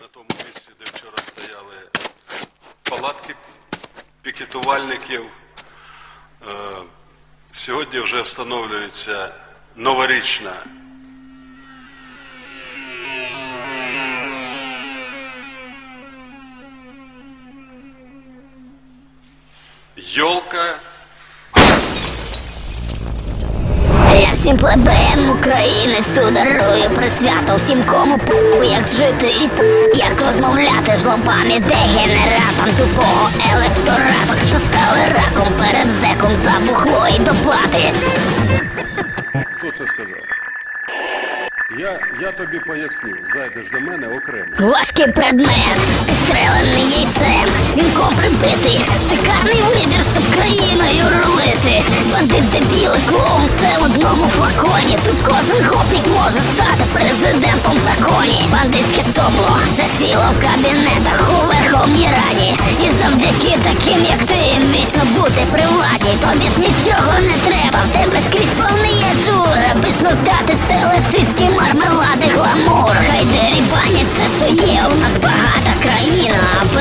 на тому місці, де вчора стояли палатки пікетувальників. Е, Сьогодні вже встановлюється новорічна йолка. Всім плебеям українець дарую присвято всім кому пу, як жити і пу, як розмовляти жлобами, дегенератом тупого електорату, що стали раком перед зеком за бухло і доплати. Хто це сказав? Я, я тобі поясню, зайдеш до мене окремо. Важкий предмет, підстрелений яйцем, вінком прибитий, шикарний вибір, щоб країною рулити. Бандит дебіли, клоун, все в одному флаконі. Тут кожен гопник може стати президентом в законі. Бандитське сопло засіло в кабінетах у Верховній Раді. І завдяки таким, як ти, вічно бути при владі. Тобі ж нічого не треба, в тебе скрізь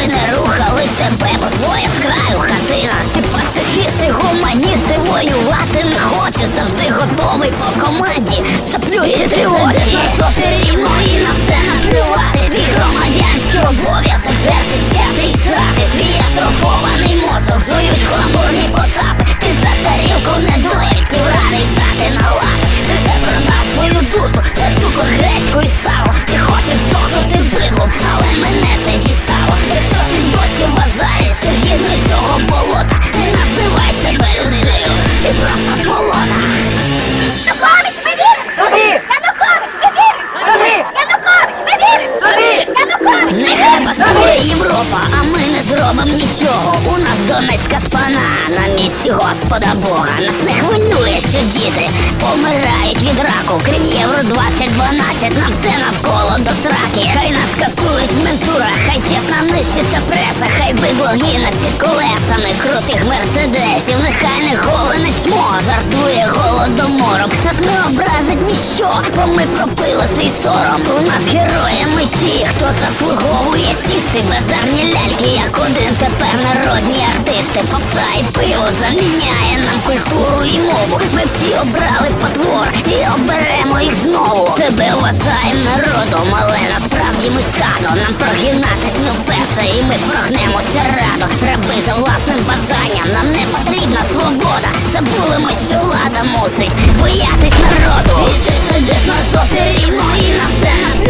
не рухали тебе, бо твоя з краю хатина. Ти пацифісти, гуманісти, воювати не хочеш, завжди готовий по команді. Заплющити очі на сопі рівно і на все наплювати. Твій громадянський обов'язок жерти стяти і срати. Твій атрофований мозок жують гламурні потапи. Ти за тарілку недоїдків радий стати на лапи. Нічого. У нас Донецька шпана на місці Господа Бога. Нас не хвилює, що діти помирають від раку. Крім євро 2012, нам все навколо до сраки. Хай нас катують в ментурах, хай чесно нищиться преса, хай бидло гине під колесами крутих мерседесів. Нехай не голене чмо, жартує голодомором. Нас не образить ніщо, бо ми пропили свій сором. У нас героями ті, хто заслуговує сісти бездарні ляльки, як один тепер народні артисти. Попса і пиво заміняє нам культуру і мову. Ми всі обрали потвор і оберемо їх знову. Себе вважаємо народом, але насправді ми стадо. Нам прогинатись не вперше, і ми прогнемося радо. Раби за власним бажанням, нам не потрібна свобода. Забули ми, що влада мусить боятись народу. І сидиш на жопі рівно і на все наплювати.